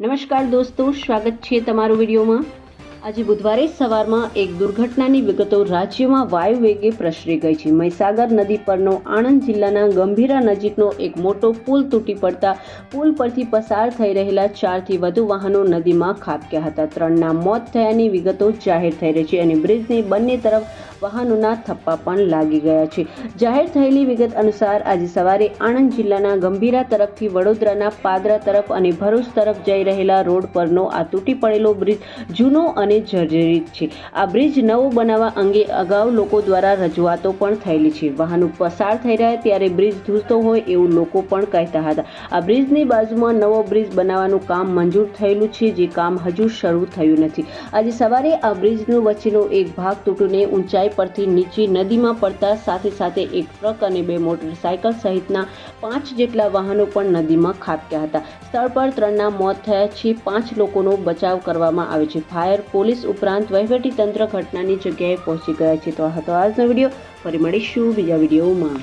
નમસ્કાર દોસ્તો, સ્વાગત છે તમારું વિડીયોમાં. આજે બુધવારે સવારમાં એક દુર્ઘટનાની વિગતો રાજ્યમાં વાયુ વેગે પ્રસરી ગઈ છે. મહીસાગર નદી પરનો આણંદ જિલ્લાના ગંભીરા નજીકનો એક મોટો પુલ તૂટી પડતા પુલ પરથી પસાર થઈ રહેલા ચારથી વધુ વાહનો નદીમાં ખાબક્યા હતા. ત્રણના મોત થયાની વિગતો જાહેર થઈ રહી છે અને બ્રિજની બંને તરફ વાહનોના થપ્પા પણ લાગી ગયા છે. જાહેર થયેલી વિગત અનુસાર આજે સવારે આણંદ જિલ્લાના ગંભીરા તરફથી વડોદરાના પાદરા તરફ અને ભરૂચ તરફ જઈ રહેલા રોડ પરનો આ તૂટી પડેલો બ્રિજ જૂનો અને જર્જરિત છે. આ બ્રિજ નવો બનાવવા અંગે અગાઉ લોકો દ્વારા રજૂઆતો પણ થયેલી છે. વાહનો પસાર થઈ રહ્યા ત્યારે બ્રિજ ધૂસતો હોય એવું લોકો પણ કહેતા હતા. આ બ્રિજની બાજુમાં નવો બ્રિજ બનાવવાનું કામ મંજૂર થયેલું છે, જે કામ હજુ શરૂ થયું નથી. આજે સવારે આ બ્રિજનો વચ્ચેનો એક ભાગ તૂટીને ઊંચાઈ પરથી નીચે નદીમાં પડતા સાથે સાથે એક ટ્રક અને બે મોટરસાયકલ સહિતના પાંચ જેટલા વાહનો પણ નદીમાં ખાબક્યા હતા. સ્થળ પર ત્રણના મોત થયા છે. પાંચ લોકોનો બચાવ કરવામાં આવ્યો છે. ફાયર પોલીસ ઉપરાંત વહીવટી તંત્ર ઘટનાની જગ્યાએ પહોંચી ગયા છે. તો હતો આજનો વીડિયો. ફરી મળીશું બીજા વિડીયોમાં.